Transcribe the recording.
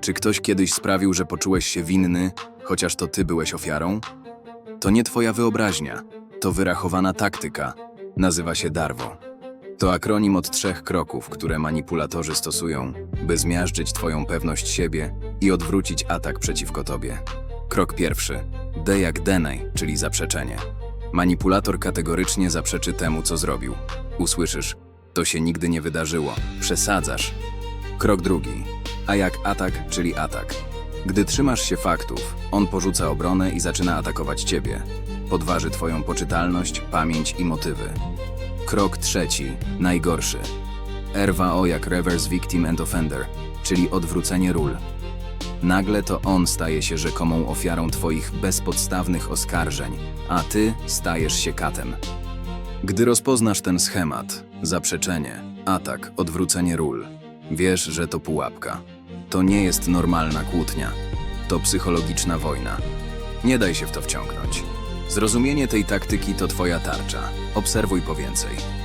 Czy ktoś kiedyś sprawił, że poczułeś się winny, chociaż to ty byłeś ofiarą? To nie twoja wyobraźnia, to wyrachowana taktyka. Nazywa się Darwo. To akronim od trzech kroków, które manipulatorzy stosują, by zmiażdżyć twoją pewność siebie i odwrócić atak przeciwko tobie. Krok pierwszy. D jak deny, czyli zaprzeczenie. Manipulator kategorycznie zaprzeczy temu, co zrobił. Usłyszysz, to się nigdy nie wydarzyło, przesadzasz. Krok drugi. A jak atak, czyli atak. Gdy trzymasz się faktów, on porzuca obronę i zaczyna atakować ciebie. Podważy twoją poczytalność, pamięć i motywy. Krok trzeci, najgorszy. RWO jak Reverse Victim and Offender, czyli odwrócenie ról. Nagle to on staje się rzekomą ofiarą twoich bezpodstawnych oskarżeń, a ty stajesz się katem. Gdy rozpoznasz ten schemat, zaprzeczenie, atak, odwrócenie ról, wiesz, że to pułapka. To nie jest normalna kłótnia. To psychologiczna wojna. Nie daj się w to wciągnąć. Zrozumienie tej taktyki to twoja tarcza. Obserwuj po więcej.